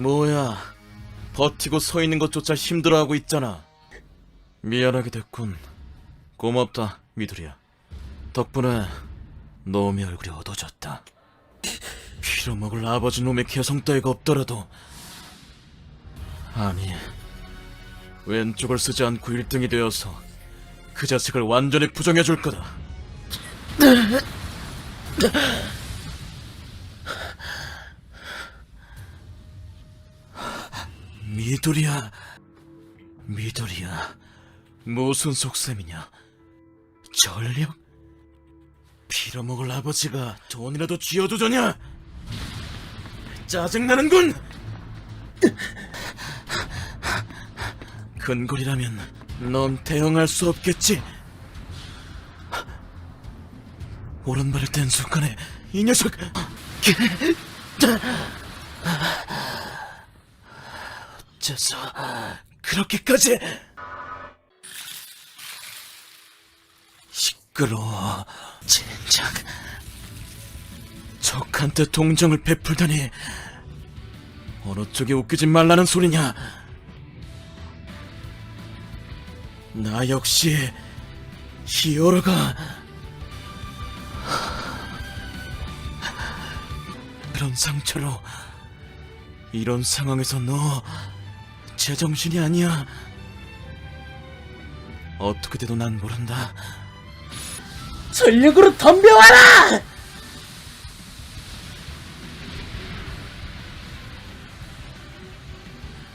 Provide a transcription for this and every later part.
뭐야, 버티고 서 있는 것조차 힘들어하고 있잖아. 미안하게 됐군. 고맙다, 미두리야. 덕분에 놈의 얼굴이 어두워졌다. 피로 먹을 아버지 놈의 개성 따위가 없더라도 아니 왼쪽을 쓰지 않고 1등이 되어서 그 자식을 완전히 부정해줄 거다. 미도리야, 미도리야, 무슨 속셈이냐? 전력? 빌어먹을 아버지가 돈이라도 쥐어두더냐? 짜증나는군! 근골이라면 넌 대응할 수 없겠지? 오른발을 뗀 순간에 이 녀석 어째서 그렇게까지? 시끄러워. 진작. 적한테 동정을 베풀다니. 어느 쪽에 웃기지 말라는 소리냐? 나 역시 히어로가. 그런 상처로 이런 상황에서 너 제정신이 아니야. 어떻게 돼도 난 모른다. 전력으로 덤벼와라!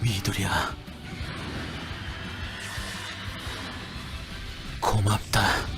미도리야. 고맙다